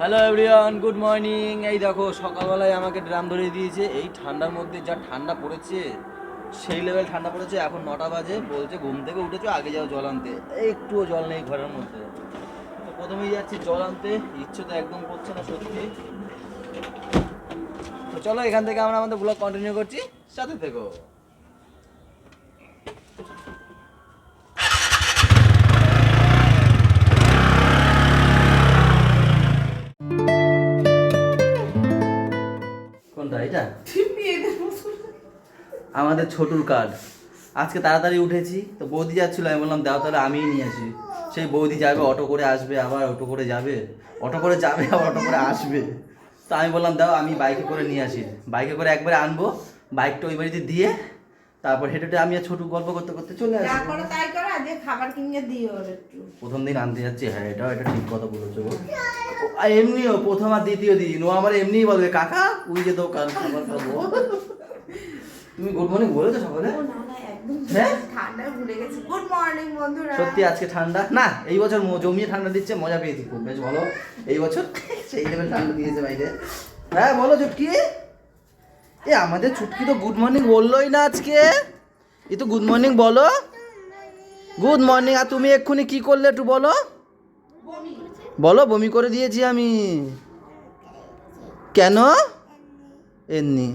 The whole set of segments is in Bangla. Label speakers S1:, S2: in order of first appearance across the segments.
S1: হ্যালো এভরিওয়ান গুড মর্নিং এই দেখো, সকালবেলায় আমাকে ড্রাম ধরিয়ে দিয়েছে। এই ঠান্ডার মধ্যে যা ঠান্ডা পড়েছে, সেই লেভেল ঠান্ডা পড়েছে। এখন নটা বাজে, বলছে ঘুম থেকে উঠেছো, আগে যাও জল আনতে। একটুও জল নেই ঘরের মধ্যে। তো প্রথমেই যাচ্ছি জল আনতে। ইচ্ছে তো একদম করছে না সত্যি। তো চলো এখান থেকে আমরা আমাদের ব্লগ কন্টিনিউ করছি। সাথে থেকো। আমাদের ছোটুর কার্ড আজকে তাড়াতাড়ি উঠেছি তো বৌদি যাচ্ছিল আমি বললাম দাও তাহলে আমিই নিয়ে আসি। সেই বৌদি যাবে অটো করে আসবে আবার অটো করে যাবে। অটো করে যাবে আবার অটো করে আসবে। তো আমি বললাম দাও আমি বাইকে করে নিয়ে আসি। বাইকে করে একবারে আনব বাইকটা ওই বাড়িতে দিয়ে তারপর হেঁটে হেঁটে আমি আর ছোটু গল্প করতে করতে চলে
S2: তাই করো আজকে খাবার কিনে দিও একটু।
S1: প্রথম দিন আনতে যাচ্ছি হ্যাঁ এটাও এটা ঠিক কথা বলেছ এমনিও প্রথম আর দ্বিতীয় দিন ও আমার এমনিই বলবে কাকা উই যে দোকান খাবার খাব। তুমি গুড মর্নিং বলেছ সকালে? হ্যাঁ?
S2: ভুলে গেছি। গুড মর্নিং বন্ধুরা।
S1: সত্যি আজকে ঠান্ডা। না এই বছর জমিয়ে ঠান্ডা দিচ্ছে মজা পেয়েছি খুব বেশ ভালো। এই বছর সেই লেভেল ঠান্ডা দিয়েছে বাইরে। হ্যাঁ বলো চুটকি। এ আমাদের ছুটকি তো গুড মর্নিং বললোই না আজকে। এ তো গুড মর্নিং বলো। গুড মর্নিং আর তুমি এক্ষুনি কি করলে একটু বলো? বলো বমি করে দিয়েছি আমি। কেন? এমনি।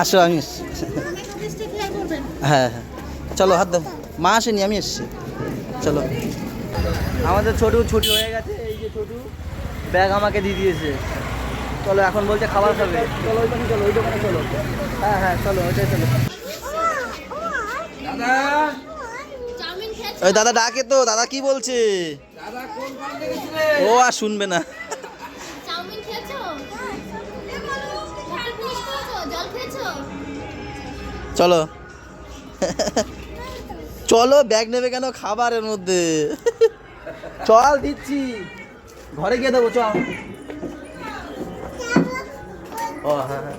S1: আসো আমি এসছি। হ্যাঁ হ্যাঁ। চলো হাত দাও মা আসেনি আমি এসছি। চলো। আমাদের ছোটু ছুটি হয়ে গেছে এই যে ছোটু ব্যাগ আমাকে দিয়ে দিয়েছে। চলো এখন বলছে খাবার খাবে। চলো ওই দোকানে চলো ওই দোকানে চলো। হ্যাঁ হ্যাঁ চলো ওইটাই চলো। ওই দাদা ডাকে তো দাদা কি বলছে? ও আর শুনবে না। চলো। চলো, ব্যাগ নেবে কেন খাবারের মধ্যে? চল দিচ্ছি। ঘরে গিয়ে দেবো, চল। ও হ্যাঁ হ্যাঁ।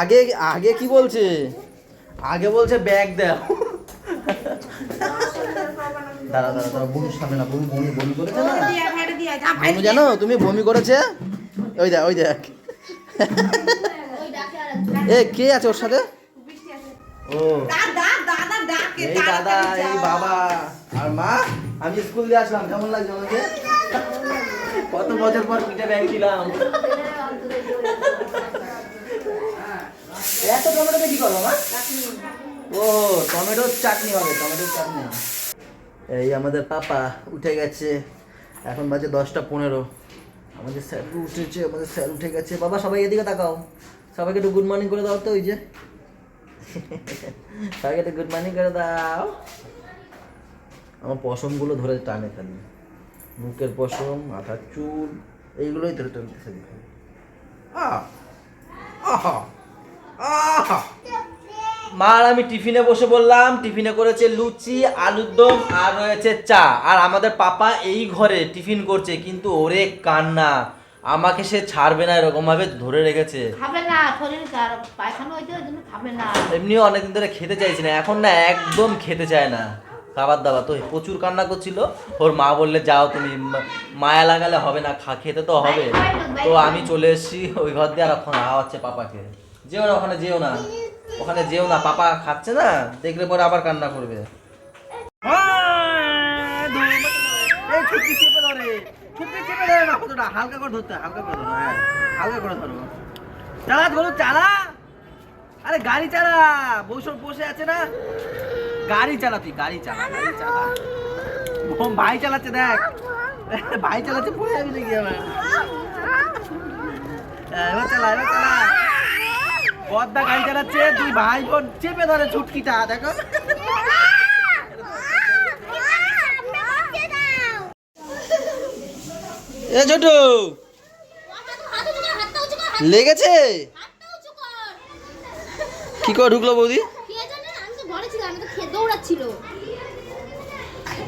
S1: আগে আগে কি বলছে? আগে বলছে ব্যাগ দাও। দাঁড়া দাঁড়া দাঁড়া বমি সামনে না বমি বমি বমি করেছে না? বমি জানো, তুমি বমি করেছে? ওই দেখ ওই দেখ। এ, কে আছে ওর সাথে?
S2: দাদা দাদা ডাকে
S1: এই দাদা এই বাবা আর মা আমি স্কুল দিয়ে আসলাম কেমন লাগছে আমাকে? কত বছর পর পিঠে ব্যাগ দিলাম এত টমেটোতে কি করব মা? ও টমেটোর চাটনি হবে টমেটোর চাটনি। এই আমাদের পাপা উঠে গেছে এখন বাজে দশটা পনেরো। আমাদের স্যার উঠেছে আমাদের স্যার উঠে গেছে। বাবা সবাই এদিকে তাকাও। সবাইকে একটু গুড মর্নিং করে দাও তো ওই যে। সবাইকে একটু গুড মর্নিং করে দাও। আমার পশমগুলো ধরে টানে খালি। মুখের পশম, মাথার চুল, এইগুলোই ধরে টানতেছে খালি আহ, আহা আহা। মা আর আমি টিফিনে বসে বললাম, টিফিনে করেছে লুচি, আলুর দম, আর রয়েছে চা। আর আমাদের পাপা এই ঘরে টিফিন করছে, কিন্তু ওরে কান্না। আমাকে সে ছাড়বে না এরকম ভাবে ধরে রেখেছে।
S3: খাবে না শরীর খারাপ পায়খানা হয়েছে ওই জন্য খাবে না।
S1: এমনিও অনেকদিন ধরে খেতে চাইছি না এখন না একদম খেতে চায় না। খাবার দাবার তো প্রচুর কান্না করছিল। ওর মা বললে যাও তুমি মায়া লাগালে হবে না খা খেতে তো হবে। তো আমি চলে এসেছি ওই ঘর দিয়ে আর ওখানে আওয়াচ্ছে পাপাকে। যেও না ওখানে যেও না। ওখানে যেও না পাপা খাচ্ছে না দেখলে পরে আবার কান্না করবে। হালকা করে ধরতে হালকা ধরো হ্যাঁ ধরো। চালা ধরো চালা। আরে গাড়ি চালা বসে বসে আছে না? গাড়ি চালা তুই গাড়ি চালা গাড়ি চালা। ভাই চালাচ্ছে দেখ। ভাই চালাচ্ছে পড়ে যাবি নাকি আবার? হ্যাঁ, এবার চালা এবার চালা। বদ্দা গাড়ি চালাচ্ছে তুই ভাই বোন চেপে ধরে ছুটকিটা দেখো। এ ছোট লেগেছে? কি করে ঢুকলো বৌদি।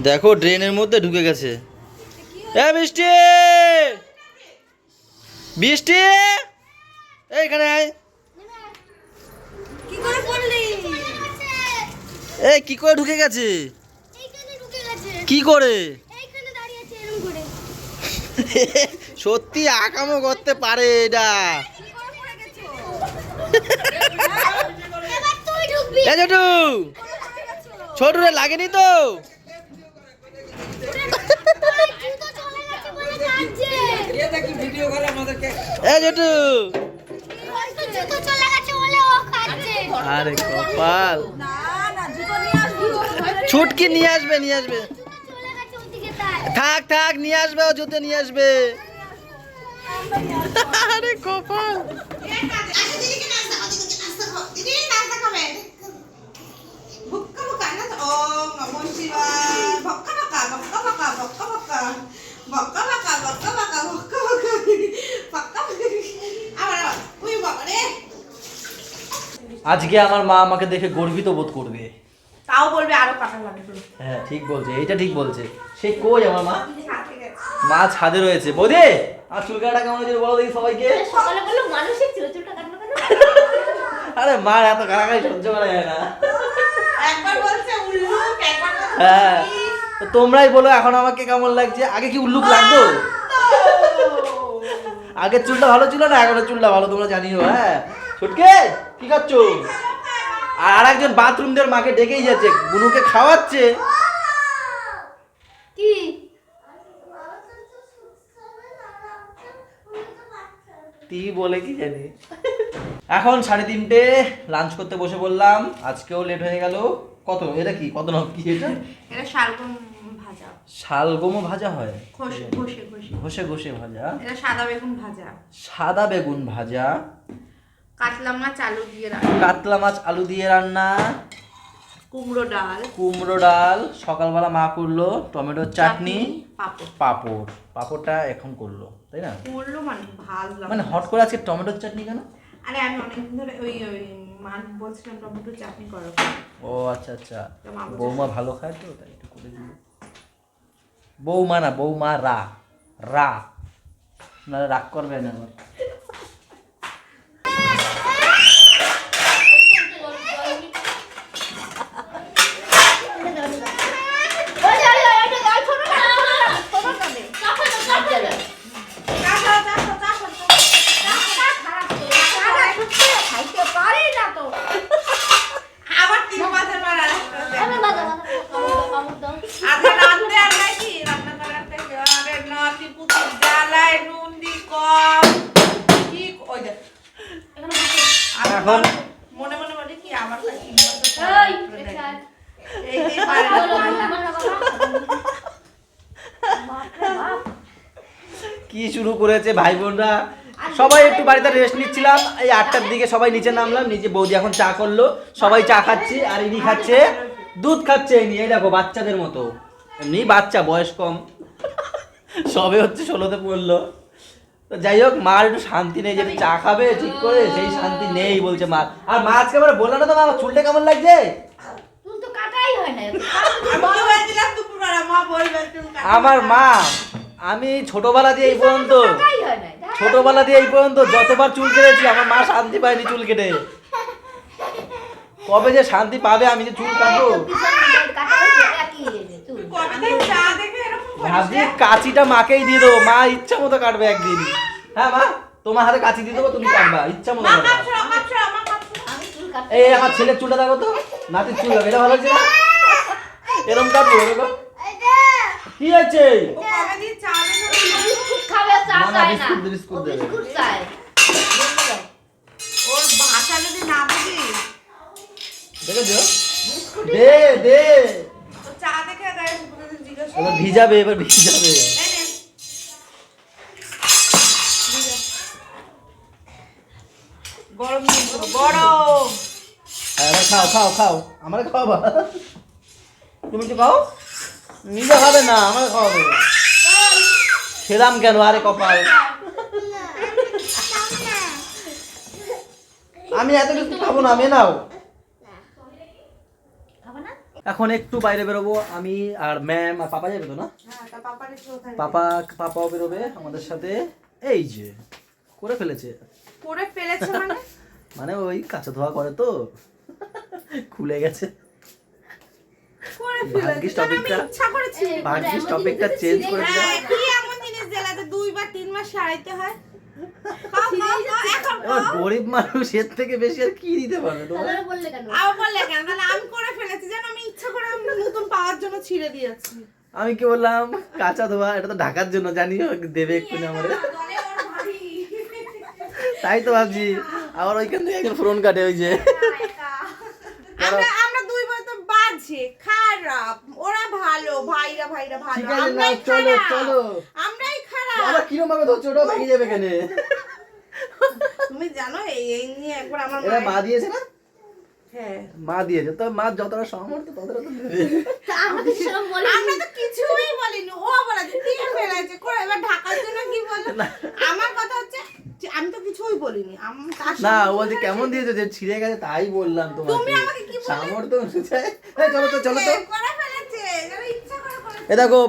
S1: দেখো, ড্রেনের মধ্যে ঢুকে গেছে। এ বৃষ্টি! বৃষ্টি! এইখানে আয়।
S2: কি করে
S1: ঢুকে গেছে? কি করে। সত্যি আকামও করতে পারে এটা। ছোটু লাগেনি তো? ছুটকি নিয়ে আসবে নিয়ে আসবে। থাক থাক, নিয়ে আসবে, ও জুতো নিয়ে আসবে। আরে কপাল। আজকে আমার মা আমাকে দেখে গর্বিত বোধ করবে।
S2: তাও বলবে আরও কাটা লাগবে
S1: হ্যাঁ ঠিক বলছে এইটা ঠিক বলছে। সে কই আমার মা? মা ছাদে রয়েছে। বৌদি আর চুল কাটা কেমন হয়েছে বলো দেখি সবাইকে?
S4: সকালে বলল মানুষের চুলটা কাটলো কেন?
S1: আরে মার এত কারাকারি সহ্য করা যায় না।
S2: একবার বলছে উল্লুক একবার
S1: হ্যাঁ তোমরাই বলো এখন আমাকে কেমন লাগছে? আগে কি উল্লুক লাগতো? আগে চুলটা ভালো ছিল না? এখন চুলটা ভালো তোমরা জানিও হ্যাঁ। ছুটকে কি করছ আর আরেকজন বাথরুম দিয়ে মাকে ডেকেই যাচ্ছে বুনুকে খাওয়াচ্ছে।
S4: কি?
S1: তি বলে কি জানি। এখন সাড়ে তিনটে লাঞ্চ করতে বসে বললাম আজকেও লেট হয়ে গেল। কত? এটা কি? কত নাম কি এটা?
S2: এটা শালগম ভাজা।
S1: শালগমও ভাজা হয়?
S2: ঘষে ঘষে। ঘষে
S1: ঘষে ভাজা।
S2: এটা সাদা বেগুন ভাজা।
S1: সাদা বেগুন ভাজা।
S2: কাতলা মাছ আলু দিয়ে রান্না।
S1: কাতলা মাছ আলু দিয়ে রান্না।
S2: কুমড়ো ডাল।
S1: কুমড়ো ডাল সকালবেলা মা করল টমেটোর চাটনি
S2: পাপড়।
S1: পাঁপড়। পাঁপড়টা এখন করল তাই না?
S2: করল মানে ভাজলাম
S1: মানে হট করে আজকে টমেটোর চাটনি কেন?
S2: আরে আমি অনেকদিন ধরে ওই ওই মাছ বলছিলাম টমেটো চাটনি করো।
S1: ও আচ্ছা আচ্ছা। বৌমা ভালো খায় তো তাই একটু করে দিল। বৌমা না বৌমা রা। রা। না রাগ করবে না। আবার।
S4: ওই যে, ওই যে, ওই যে, ওই ছোটটা, ছোটটা নে। চাপা দাও, চাপা দাও।
S2: চাপা চাপা চাপা
S4: চাপা খারাপ করে, চাপা ঢুকছে, খাইতে পারি না তো।
S2: আবার তিন মাসের পর আর একটা
S4: আরে বাবা, বাবা, কামড় দাও, কামড় দাও।
S2: আধা রাঁধতে আর নাকি রান্না করার থেকে আরে নাতি পুতুল জ্বালায় নুন দি কম কি ওই দেখ
S4: এখানে বসো।
S2: আবার
S1: এখন-
S2: মনে মনে বলি কি আবার তাই তিন বছর পর
S4: এই,
S2: করে
S4: এখানে
S2: দেখি।
S4: আয়।
S2: এই যে পারে না।
S4: বলো, বলো, বলো, বলো। বাপরে বাপ।
S1: কি করেছে ভাই বোনরা। সবাই একটু বাড়িতে রেস্ট নিচ্ছিলাম। এই আটটার দিকে সবাই নিচে নামলাম নিচে বৌদি এখন চা করল। সবাই চা খাচ্ছি আর ইনি খাচ্ছে দুধ খাচ্ছে ইনি। এই দেখো বাচ্চাদের মতো। এমনি বাচ্চা বয়স কম। সবে হচ্ছে ষোলোতে পড়ল। তো যাই হোক মার একটু শান্তি নেই যে চা খাবে ঠিক করে সেই শান্তি নেই বলছে মা। আর মা আজকে আবার বলল না তো মা আমার চুলটা কেমন লাগছে?
S4: হয়
S1: আমার মা আমি ছোটবেলা দিয়ে এই পর্যন্ত ছোটবেলা দিয়ে এই পর্যন্ত যতবার চুল কেটেছি আমার মা শান্তি পায়নি চুল কেটে। কবে যে শান্তি পাবে আমি যে চুল কাটবো?
S4: কাটা হয়েছে একই চুল
S2: কতদিন চা দেখে এরকম করিস
S1: ভাবছি কাঁচিটা মাকেই দিয়ে দেবো। মা ইচ্ছা মতো কাটবে একদিন। হ্যাঁ মা? তোমার হাতে কাঁচি দিয়ে দেবো তুমি কাটবা। ইচ্ছা মতো কাটবা। এই আমার ছেলের চুলটা দেখো তো। নাতির চুল দেখো এটা ভালো লাগছে না? এরকম কাটবো এরকম। কি আছে
S2: চা
S1: না, না,
S4: চায় না।
S1: বিস্কুট বিস্কুট
S4: ও
S1: দে।
S4: বিস্কুট চায়।
S2: ওর ভাষা যদি না বুঝি
S1: দেখেছ? দে দে।
S2: চা দেখে গায়ে
S1: এবার ভিজাবে এবার ভিজাবে।
S2: গরম গরম।
S1: হ্যাঁ, খাও খাও খাও। আমার খাওয়াবা। তুমি একটু খাও? নিজে খাবে না আমার খাওয়াবে। খেলাম কেন? আরে কপাল। আমি এত কিছু খাব না আমি নাও। এখন একটু বাইরে বেরোবো আমি আর ম্যাম আর পাপা যাবে তো না?
S2: হ্যাঁ
S1: পাপা পাপাও বেরোবে আমাদের সাথে। এই যে করে ফেলেছে।
S2: করে ফেলেছে মানে?
S1: মানে ওই কাঁচা ধোয়া করে তো। খুলে গেছে। ভাগ্যিস টপিকটা- ভাগ্যিস টপিকটা চেঞ্জ করে দিলাম।
S2: জেলাতে দুই তিন মাস সারাইতে হয়।
S1: গরিব মানুষ এর থেকে বেশি আর কি দিতে পারবে তোমার?
S4: তাহলে বললে কেন?
S2: আবার বললে কেন? তাহলে আমি করে ফেলেছি। যেন আমি ইচ্ছা করে নতুন পাওয়ার জন্য ছিঁড়ে দিয়েছি।
S1: আমি কি বললাম? কাঁচা ধোয়া এটা তো ঢাকার জন্য জানি দেবে এক্ষুনি আমার। তাই তো ভাবছি। আবার ওইখান থেকে একজন ফোন কাটে ওই যে
S2: আমরা আমরা দুই বোন তো খারাপ। ওরা ভালো। ভাইরা ভাইরা ভালো। আমরাই
S1: চলো,
S2: খারাপ।
S1: চলো।
S2: আমরাই খারাপ।
S1: আবার কিরম ভাবে ধরছো ওটাও ভেঙে যাবে কেন
S2: তুমি জানো এই এই নিয়ে একবার আমার
S1: এরা মা
S2: মায়ের-
S1: দিয়েছে না?
S2: হ্যাঁ।
S1: মা দিয়েছে। তো মা যতটা সামর্থ্য ততটা তো
S4: আমরা সেরকম বলি
S2: আমরা তো কিছুই বলিনি। ও বলে দিয়ে ফেলেছে। করে এবার ঢাকার জন্য কি বলো? আমার কথা হচ্ছে আমি তো কিছুই বলিনি। আম-
S1: না ও বলছে কেমন দিয়েছে যে ছিঁড়ে গেছে তাই বললাম
S2: তুমি
S1: তোমাকে
S2: আমাকে কি
S1: সামর্থ্য অনুযায়ী। চলো তো চলো তো। এ দেখো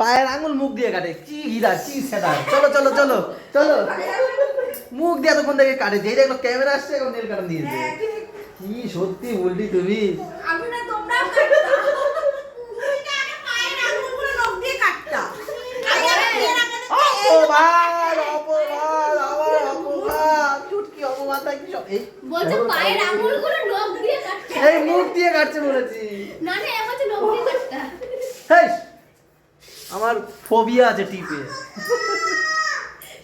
S1: পায়ের আঙুল মুখ দিয়ে কাটে। কি গিরা কি সেটা। চলো চলো চলো চলো। মুখ দিয়ে এতক্ষণ থেকে কাটে। যেই দেখল ক্যামেরা আসছে এখন নেল কাটা দিয়েছে।
S2: হ্যাঁ,
S1: কি সত্যি বললি তুমি?
S2: আমি না তোমরাও কাটতাম। তুমি না আগে পায়ের আঙুলগুলো নখ দিয়ে কাটতাম। আমি আবার দিয়ে রাখাতে
S1: অপমান অপমান আমার অপমান চুটকি কি সব এই
S4: বলছে পায়ের আঙুলগুলো নখ দিয়ে কাটতে
S1: এই মুখ দিয়ে কাটছে বলেছি
S4: না না এমন নখ দিয়ে কাটতে
S1: হেই, আমার ফোবিয়া আছে টিপে।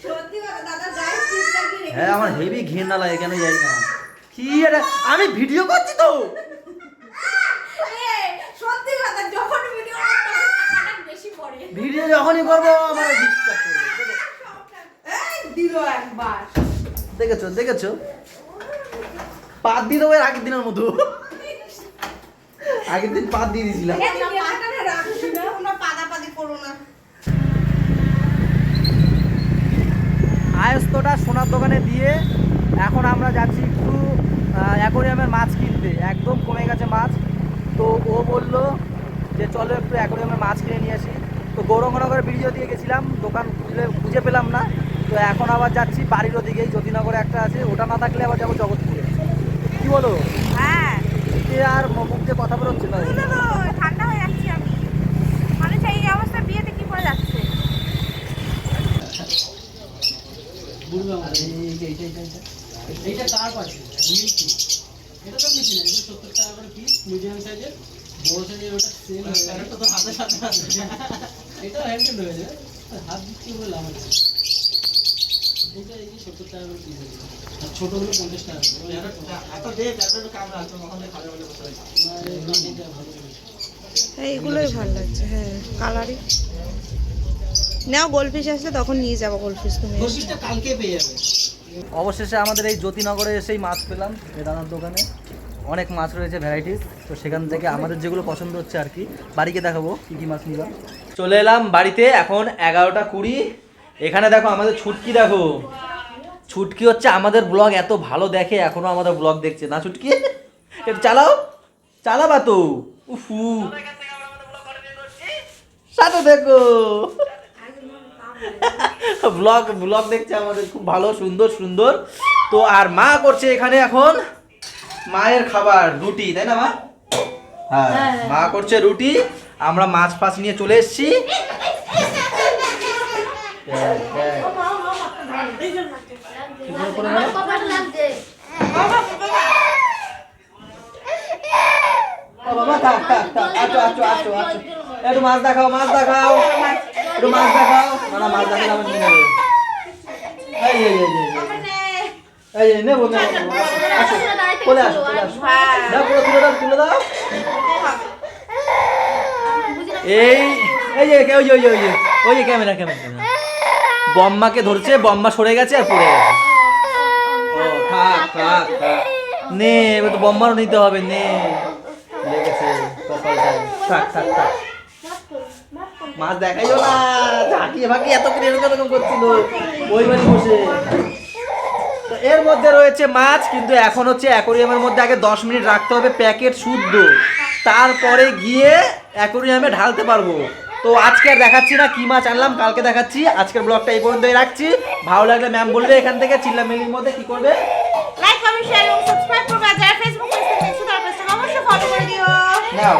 S2: সত্যি কথা দাদা গায়ে টিপ লাগিয়ে
S1: হ্যাঁ আমার হেভি ঘেন্না লাগে কেন যাই না। কি এটা? আমি ভিডিও করছি তো।
S2: সত্যি কথা যখন ভিডিও
S4: বেশি পড়ে।
S1: ভিডিও যখনই করব আমার ডিস্টার্ব করবে
S2: দিল একবার।
S1: দেখেছ দেখেছ? পাত দিয়ে দেবো এর আগের দিনের মতো। আগের দিন পাত দিয়ে দিয়েছিলাম। আয়স্তটা সোনার দোকানে দিয়ে এখন আমরা যাচ্ছি একটু অ্যাকোরিয়ামের মাছ কিনতে। একদম কমে গেছে মাছ। তো ও বলল যে চলো একটু অ্যাকোরিয়ামের মাছ কিনে নিয়ে আসি। তো গৌরঙ্গনগরের ভিডিও দিয়ে গেছিলাম। দোকান খুঁজে খুঁজে পেলাম না। তো এখন আবার যাচ্ছি বাড়ির ওদিকেই জ্যোতিনগরে একটা আছে ওটা না থাকলে আবার যাব জগৎপুরে। কি বলো?
S2: হ্যাঁ।
S1: আর মুখ দিয়ে কথা বেরোচ্ছে না?
S2: তুলে তো ঠান্ডা হয়ে যাচ্ছি আমি। মানুষ এই অবস্থা বিয়েতে কি করে যাচ্ছে?
S5: এইটা কার পাশে মিল্কি এটা তো বেশি না এটা সত্তর টাকা করে পিস মিডিয়াম সাইজের বড় সাইজের ওটা সেল এটা তো হাতে সাথে আছে এটা হ্যান্ডেল হয়ে যায় হাত দিচ্ছি বলে লাভ আছে এটা এই সত্তর টাকা করে পিস আছে। আর ছোটগুলো পঞ্চাশ টাকা করে। ওই একটা না, এই কাটিংটা ভালো
S2: এইগুলোই ভালো লাগছে হ্যাঁ কালারই নাও গোলফিশ আসলে তখন নিয়ে যাব গোলফিশ তুমি।
S5: কোশিসটা কালকে পেয়ে যাবে।
S1: অবশেষে আমাদের এই জ্যোতিনগরে এসেই মাছ পেলাম এই দাদার দোকানে। অনেক মাছ রয়েছে ভ্যারাইটিস তো সেখান থেকে আমাদের যেগুলো পছন্দ হচ্ছে আর কি বাড়িকে দেখাবো কী কী মাছ নিলাম। চলে এলাম বাড়িতে এখন এগারোটা কুড়ি। এখানে দেখো আমাদের ছুটকি দেখো। ছুটকি হচ্ছে আমাদের ব্লগ এত ভালো দেখে এখনও আমাদের ব্লগ দেখছে। না ছুটকি? একটু চালাও। চালাবা তো। উফু। সাথে দেখো ব্লগ ব্লগ দেখছে আমাদের। খুব ভালো সুন্দর সুন্দর। তো আর মা করছে এখানে এখন মায়ের খাবার রুটি তাই না মা? হ্যাঁ। মা করছে রুটি। আমরা মাছ ফাছ নিয়ে চলে এসেছি দেখ, দেখ।
S4: আমার কপাল লাগছে
S1: ও বাবা থাক থাক এই এই ওই ক্যামেরা ক্যামেরা ক্যামেরা। বম্মাকে ধরছে বম্মা সরে গেছে আর পড়ে গেছে। ও থাক থাক থাক। নে এবার তো বম্মারও নিতে হবে নে। লেগেছে কপালটায় থাক থাক থাক। মাছ দেখাইও না ঝাঁকিয়ে ফাঁকিয়ে এত করে এরকম এরকম করছিল? ওই বাড়ি বসে। তো এর মধ্যে রয়েছে মাছ কিন্তু এখন হচ্ছে অ্যাকোরিয়ামের মধ্যে আগে দশ মিনিট রাখতে হবে প্যাকেট শুদ্ধ। তারপরে গিয়ে অ্যাকোরিয়ামে ঢালতে পারব। তো আজকে আর দেখাচ্ছি না কি মাছ আনলাম কালকে দেখাচ্ছি। আজকের ব্লগটা এই পর্যন্তই রাখছি। ভালো লাগলে ম্যাম বলবে এখান থেকে চিল্লা চিল্লামিলির মধ্যে কি করবে।
S2: লাইক কমেন্ট শেয়ার এবং সাবস্ক্রাইব করবে। আর যারা ফেসবুক পেজ থেকে দেখছ তারা পেজটাকে অবশ্যই ফলো করে দিও।
S1: নাও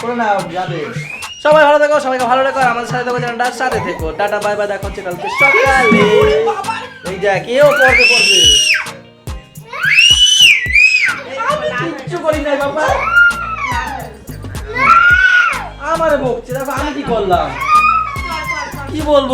S1: করে নাও যাবে। সবাই ভালো থেকো সবাইকে ভালো রেখো আর আমাদের সাথে থেকো চ্যানেলটার সাথে থেকো। টাটা বাই বাই দেখা হচ্ছে কালকে সকালে। এই যা কেউ পড়বে পড়বে। কিচ্ছু করি নাই বাবা। আমারে বকছে দেখো আমি কি করলাম? কি বলব?